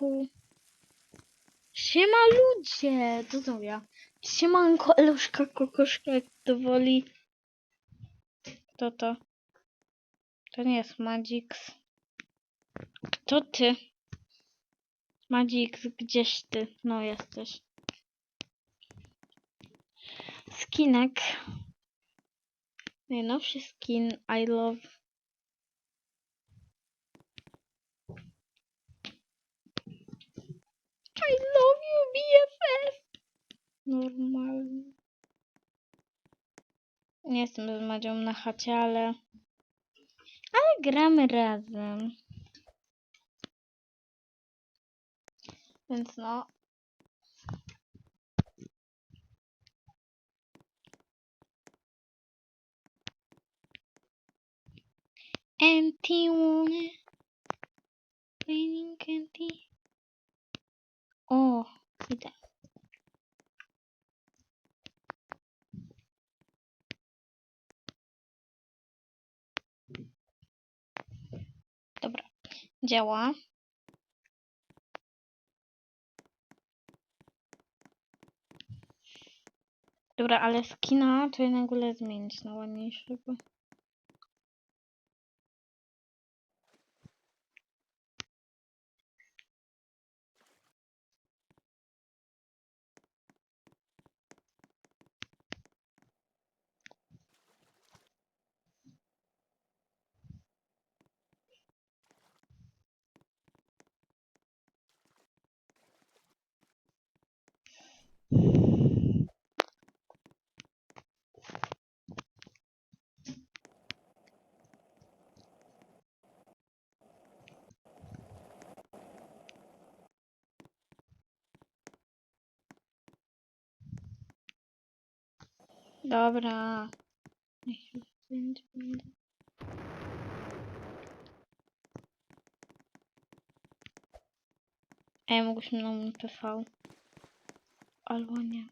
Siemanku. Siema ludzie. To co ja? Siemanko, Eluszka, kokoszka, jak to woli. Kto to? To nie jest Magix. Kto ty? Magix, gdzieś ty? No jesteś. Skinek. Najnowszy skin I love. I love you BFF. Normalnie. Nie jestem z Madzią na chacie, ale... Ale gramy razem. Więc no... Empty one. Raining empty. O, idę. Dobra, działa. Dobra, ale skina to jednak wolę zmienić na ładniejszego. Dobra. Niech już będzie. będzie. Ej, mógłbyśmy na PV. Albo nie.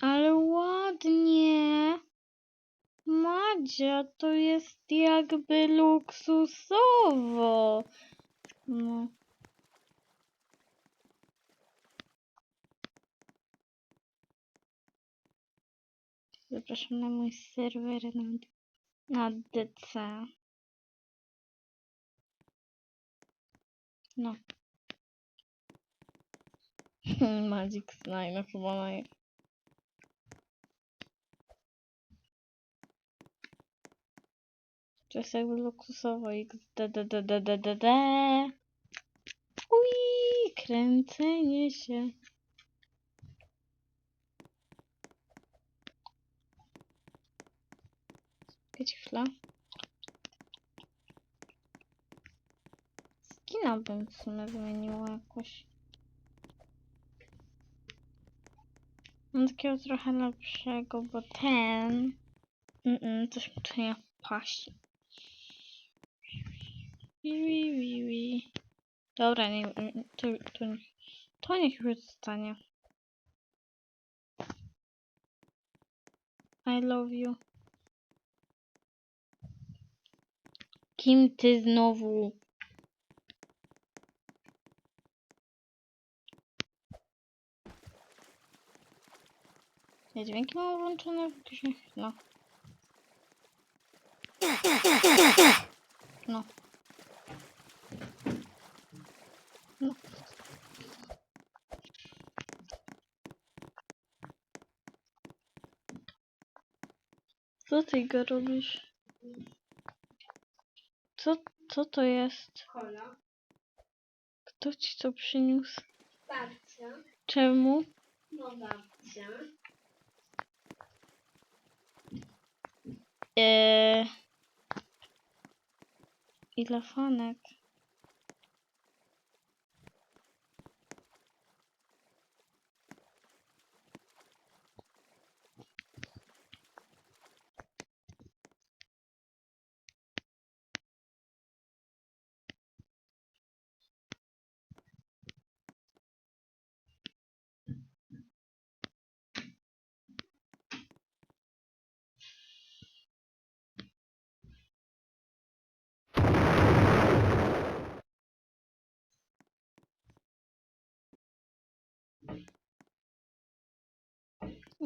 Ale ładnie. Madzia, to jest jakby luksusowo. No. Zapraszam na mój serwer na, na DC. No. Magic no chyba naj... To jest jakby luksusowo XDDDDDD. Ui, kręcenie się. Czekajcie chwilę. Skina bym w sumie zmieniła jakoś. Mam takiego trochę lepszego, bo ten... Mm -mm, coś tu nie paści. Dobra, nie, to, to, to niech już zostanie. I love you. Kim ty znowu? Ja dźwięki mam włączone No. No. No. Co ty go robisz? Co, to jest? Kola. Kto ci to przyniósł? Babcia. Czemu? No babcia. Eee... Ile fanek?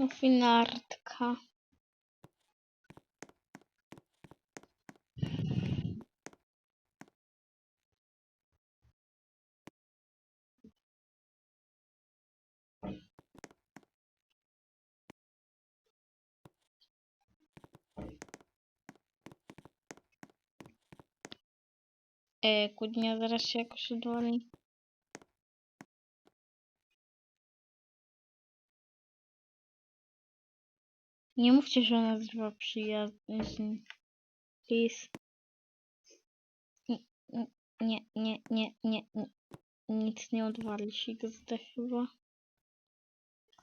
Mufinartka. E, kłótnia zaraz się jakoś odwali. Nie mówcie, że ona nazywa przyjaźń. Please. Nie, nie, nie, nie, nie. Nic nie odwali się XD chyba.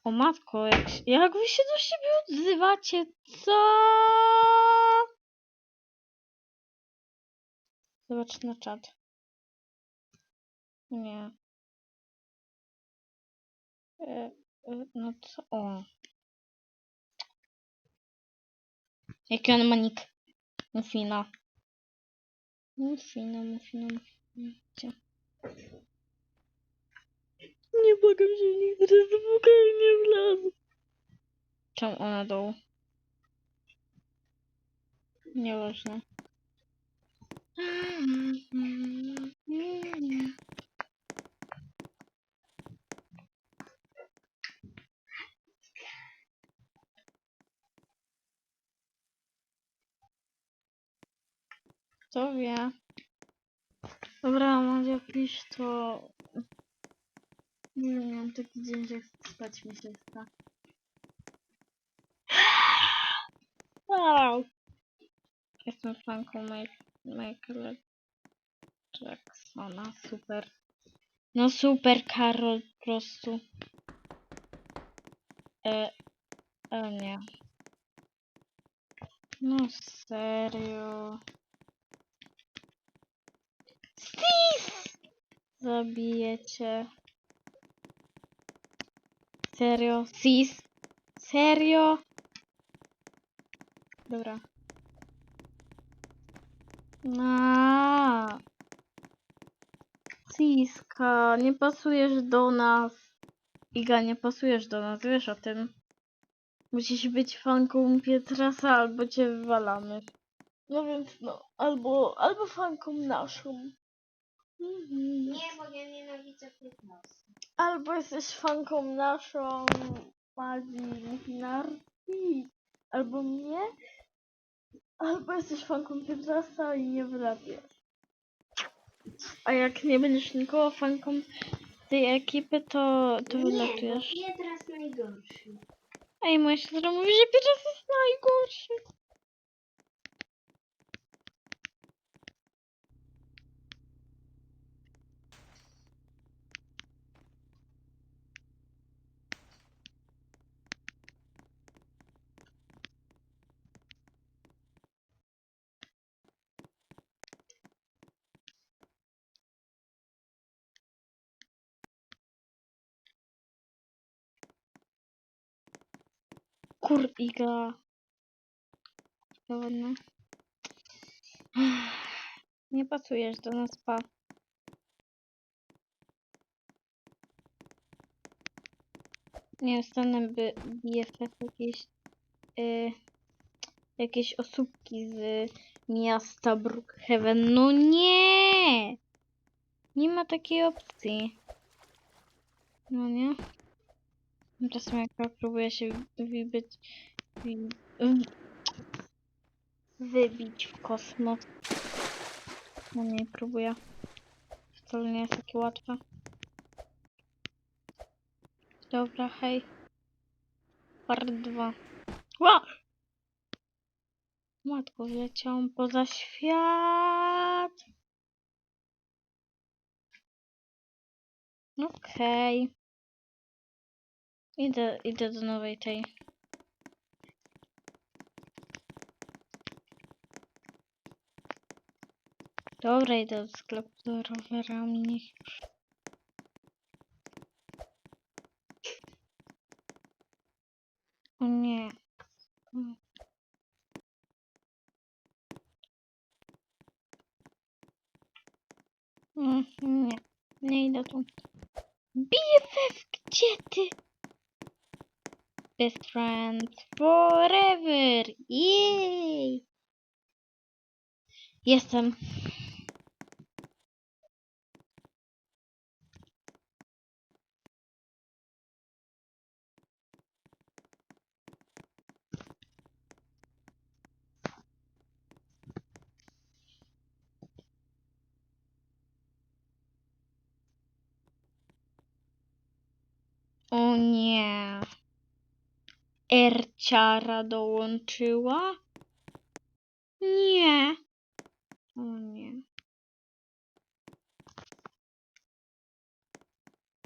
O matko, jak, jak wy się do siebie odzywacie? Co? Zobacz na czat. Nie. E, e, no co? O. Jaki on ma nick? Mufina. Mufina, Mufina, Mufina. Nie błagam się, teraz do pokoju nie wlazł. Czemu ona dołu? Nieważne. Kto wie? Dobra, Maria, pisz to... Nie wiem, miałam taki dzień, że chcę spać mi się chce. Wow. Jestem fanką Michaela Jacksona, super. No super, Karol, po prostu. E, e nie. No serio. Steve! Zabijecie. Serio? Sis? Serio? Dobra. Na. Siska, nie pasujesz do nas. Iga, nie pasujesz do nas, wiesz o tym. Musisz być fanką Pietrasa, albo cię wywalamy. No więc no, albo, albo fanką naszą. Mhm. Nie, bo ja nienawidzę Prytnosa. Albo jesteś fanką naszą Madzi Mufinarki, albo mnie, albo jesteś fanką Pietrasa i nie wylapiesz. A jak nie będziesz nikogo fanką tej ekipy, to, to Nie, bo wylatujesz. Pietras najgorszy. Ej, moja siostra mówi, że Pietras jest najgorszy. Kur Iga. To ładne. Nie pasujesz do nas, pa. Nie dostanę by BFF jakieś y, jakieś osóbki z miasta Brookhaven. No nie! Nie ma takiej opcji. No nie? Czasem jak próbuje się wybić, wybić w kosmos. No nie próbuję. Wcale nie jest takie łatwe. Dobra, hej. Part 2. Ła! Matko, wleciałam poza świat. Okej. Idę, idę do nowej tej. Dobra, idę do sklepu z rowerami. Niech już. O nie. Mm. Mm, Nie, nie idę tu. BFF, gdzie ty? Best friends forever! Jej! Jestem. O nie. Erciara dołączyła? Nie. O nie.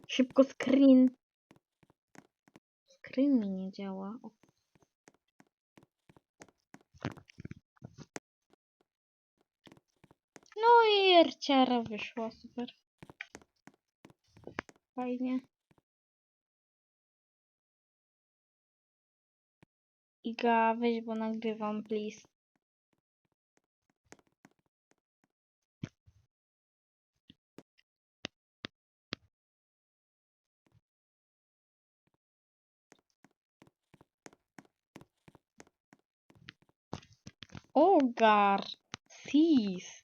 Szybko screen. Screen mi nie działa. O. No i Erciara wyszła, super. Fajnie. Iga, weź, bo nagrywam, please. Ogar! Sis!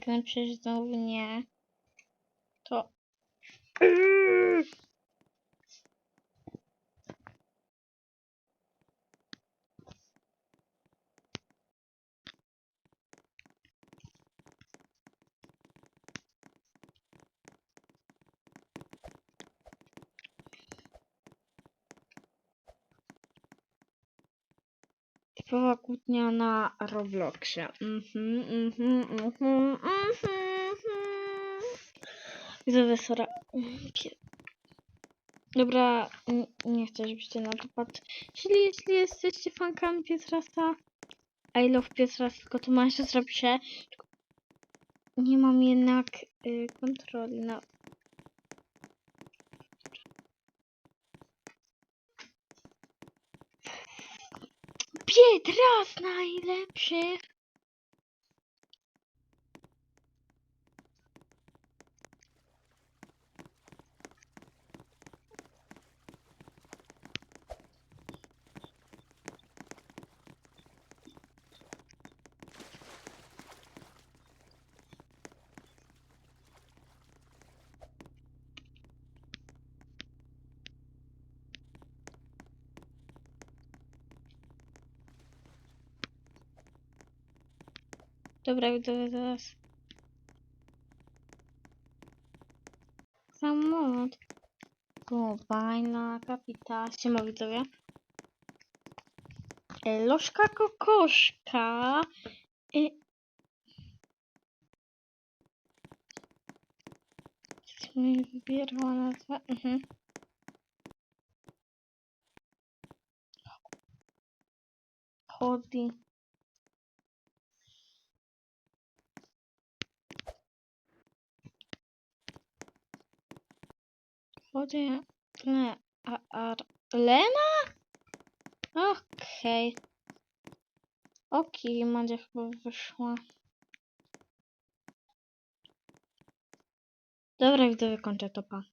Jak napiszesz znowu nie, to... Typowa kłótnia na Robloxie. Mhm, mhm, mhm, mhm, Dobra, nie chcę, żebyście na to patrzyli. Jeśli jesteście fankami Pietrasa, I love Pietras, tylko to siostra pisze. tylko Nie mam jednak y, kontroli na... Pietras najlepszy! Dobra, widzowie, zaraz. Samolot. Globajna kapita. Siema, widzowie. E, Lożka kokoszka. E... Coś mi wybierała nazwę. Mhm. Chodzi. Chodzi. Le, a, a, Lena? Okej. Okej, Madzia chyba wyszła. Dobra, widzowie, kończę to pa.